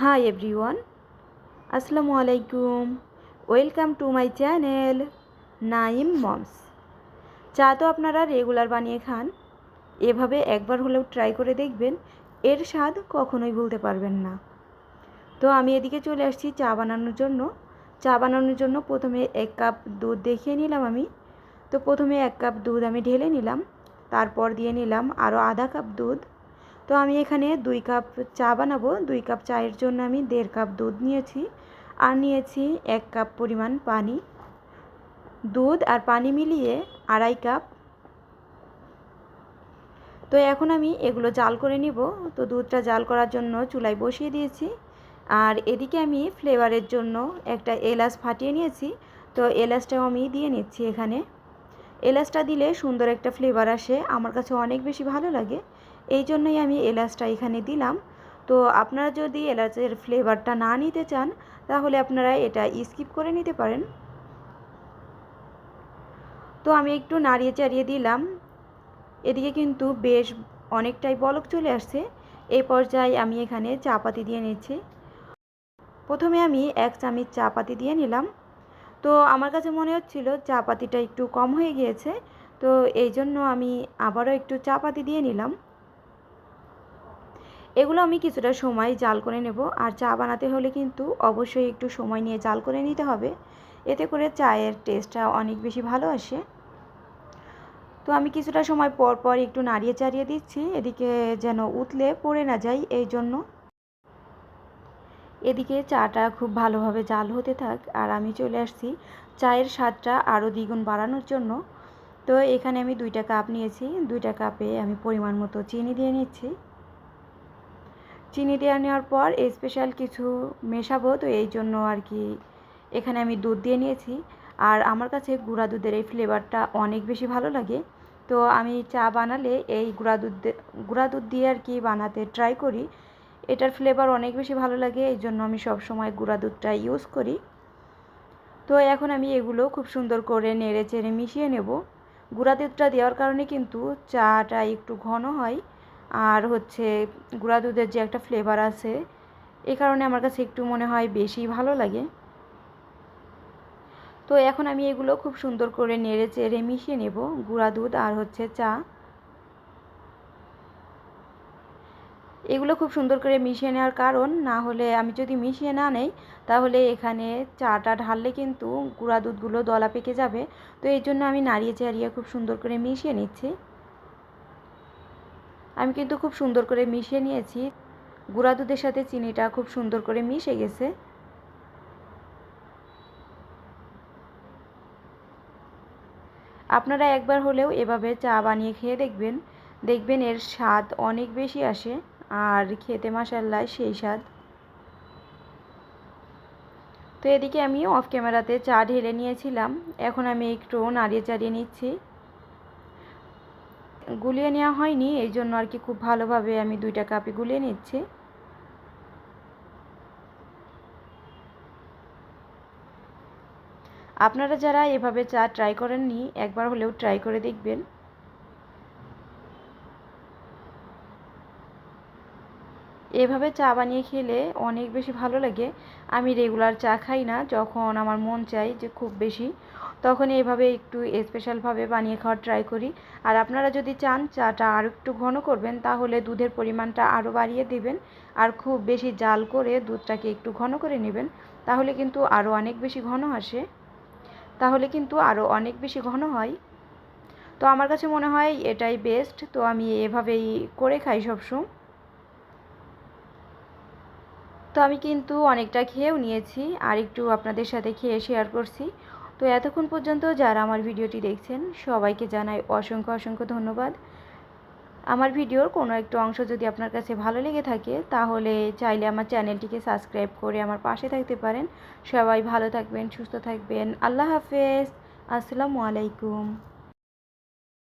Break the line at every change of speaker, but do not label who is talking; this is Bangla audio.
হাই এভরিওয়ান, আসসালামু আলাইকুম। Welcome to my channel Naim moms. চা তো আপনারা রেগুলার বানিয়ে খান। এভাবে একবার হলেও ট্রাই করে দেখবেন, এর স্বাদ কখনোই ভুলতে পারবেন না। তো আমি এদিকে চলে আসছি চা বানানোর জন্য। চা বানানোর জন্য প্রথমে এক কাপ দুধ দেখিয়ে নিলাম আমি। তো প্রথমে এক কাপ দুধ আমি ঢেলে নিলাম। তারপর দিয়ে নিলাম আরও আধা কাপ দুধ। তো আমি এখানে দুই কাপ চা বানাবো। দুই কাপ চায়ের জন্য আমি দেড় কাপ দুধ নিয়েছি আর নিয়েছি এক কাপ পরিমাণ পানি। দুধ আর পানি মিলিয়ে আড়াই কাপ। তো এখন আমি এগুলো জাল করে নিব। তো দুধটা জাল করার জন্য চুলায় বসিয়ে দিয়েছি। আর এদিকে আমি ফ্লেভারের জন্য একটা এলাচ ফাটিয়ে নিয়েছি। তো এলাচটাও আমি দিয়ে নিচ্ছি এখানে। এলাচটা দিলে সুন্দর একটা ফ্লেভার আসে। আমার কাছে অনেক বেশি ভালো লাগে। এই জন্যই আমি এলাচটা এখানে দিলাম। তো আপনারা যদি এলাচের ফ্লেভারটা না নিতে চান, তাহলে আপনারা এটা স্কিপ করে নিতে পারেন। তো আমি একটু নাড়িয়ে চাড়িয়ে দিলাম। এদিকে কিন্তু বেশ অনেকটাই বলক চলে আসছে। এই পর্যায়ে আমি এখানে চা পাতি দিয়ে নিচ্ছি। প্রথমে আমি এক চামচ চা পাতি দিয়ে নিলাম। তো আমার কাছে মনে হচ্ছিল চা পাতিটা একটু কম হয়ে গিয়েছে। তো এই জন্য আমি আবারও একটু চা পাতি দিয়ে নিলাম। এগুলো আমি কিছুটা সময় জাল করে নেব। আর চা বানাতে হলে কিন্তু অবশ্যই একটু সময় নিয়ে জাল করে নিতে হবে। এতে করে চায়ের টেস্টটা অনেক বেশি ভালো আসে। তো আমি কিছুটা সময় পর পর একটু নাড়িয়ে চাড়িয়ে দিচ্ছি। এদিকে যেন উতলে পড়ে না যায় এই জন্য। এদিকে চাটা খুব ভালোভাবে জাল হতে থাক। আর আমি চলে আসছি চায়ের স্বাদটা আরও দ্বিগুণ বাড়ানোর জন্য। তো এখানে আমি দুইটা কাপ নিয়েছি। দুইটা কাপে আমি পরিমাণ মতো চিনি দিয়ে নিচ্ছি। চিনি দেওয়া নেওয়ার পর স্পেশাল কিছু মেশাবো, তো এই জন্য আর কি এখানে আমি দুধ দিয়ে নিয়েছি। আর আমার কাছে গুঁড়া দুধের এই ফ্লেভারটা অনেক বেশি ভালো লাগে। তো আমি চা বানালে এই গুঁড়া দুধ গুঁড়া দুধ দিয়ে আর কি বানাতে ট্রাই করি। এটার ফ্লেভার অনেক বেশি ভালো লাগে, এই জন্য আমি সব সময় গুঁড়া দুধটা ইউজ করি। তো এখন আমি এগুলো খুব সুন্দর করে নেড়ে চেড়ে মিশিয়ে নেব। গুঁড়া দুধটা দেওয়ার কারণে কিন্তু চাটা একটু ঘন হয়। আর হচ্ছে গুঁড়া দুধের যে একটা ফ্লেভার আছে, এ কারণে আমার কাছে একটু মনে হয় বেশি ভালো লাগে। তো এখন আমি এগুলো খুব সুন্দর করে নেড়ে চেড়ে মিশিয়ে নেব, গুঁড়া দুধ আর হচ্ছে চা। এগুলো খুব সুন্দর করে মিশিয়ে নেওয়ার কারণ, না হলে আমি যদি মিশিয়ে না নেই, তাহলে এখানে চাটা ঢাললে কিন্তু গুঁড়া দুধগুলো দলা পেকে যাবে। তো এই জন্য আমি নাড়িয়ে চাড়িয়ে খুব সুন্দর করে মিশিয়ে নিচ্ছি। আমি কিন্তু খুব সুন্দর করে মিশিয়ে নিয়েছি। গুঁড়া দুধের সাথে চিনিটা খুব সুন্দর করে মিশে গেছে। আপনারা একবার হলেও এভাবে চা বানিয়ে খেয়ে দেখবেন। দেখবেন এর স্বাদ অনেক বেশি আসে আর খেতে মাসাল্লায় সেই স্বাদ। তো এদিকে আমি অফ ক্যামেরাতে চা ঢেলে নিয়েছিলাম। এখন আমি একটু নাড়িয়ে চাড়িয়ে নিচ্ছি। গুলিয়ে নেওয়া হয়নি, এই জন্য আর কি খুব ভালোভাবে আমি দুইটা কাপে গুলিয়ে নিচ্ছি। আপনারা যারা এভাবে চা ট্রাই করেননি, একবার হলেও ট্রাই করে দেখবেন। এভাবে চা বানিয়ে খেলে অনেক বেশি ভালো লাগে। আমি রেগুলার চা খাই না, যখন আমার মন চাই যে খুব বেশি। তখন এইভাবে একটু স্পেশালভাবে বানিয়ে খাওয়ার ট্রাই করি। আর আপনারা যদি চান চাটা আর একটু ঘন করবেন, তাহলে দুধের পরিমাণটা আরও বাড়িয়ে দেবেন। আর খুব বেশি জাল করে দুধটাকে একটু ঘন করে নেবেন, তাহলে কিন্তু আরও অনেক বেশি ঘন আসে। তাহলে কিন্তু আরও অনেক বেশি ঘন হয়। তো আমার কাছে মনে হয় এটাই বেস্ট তো আমি এভাবেই করে খাই সবসময়। তো আমি কিন্তু অনেকটা খেয়েও নিয়েছি, আর একটু আপনাদের সাথে খেয়ে শেয়ার করছি। তো এতক্ষণ পর্যন্ত যারা আমার ভিডিওটি দেখছেন, সবাইকে জানাই অসংখ্য অসংখ্য ধন্যবাদ। আমার ভিডিওর কোনো একটু অংশ যদি আপনার কাছে ভালো লেগে থাকে, তাহলে চাইলে আমার চ্যানেলটিকে সাবস্ক্রাইব করে আমার পাশে থাকতে পারেন। সবাই ভালো থাকবেন, সুস্থ থাকবেন। আল্লাহ হাফেজ। আসসালামু আলাইকুম।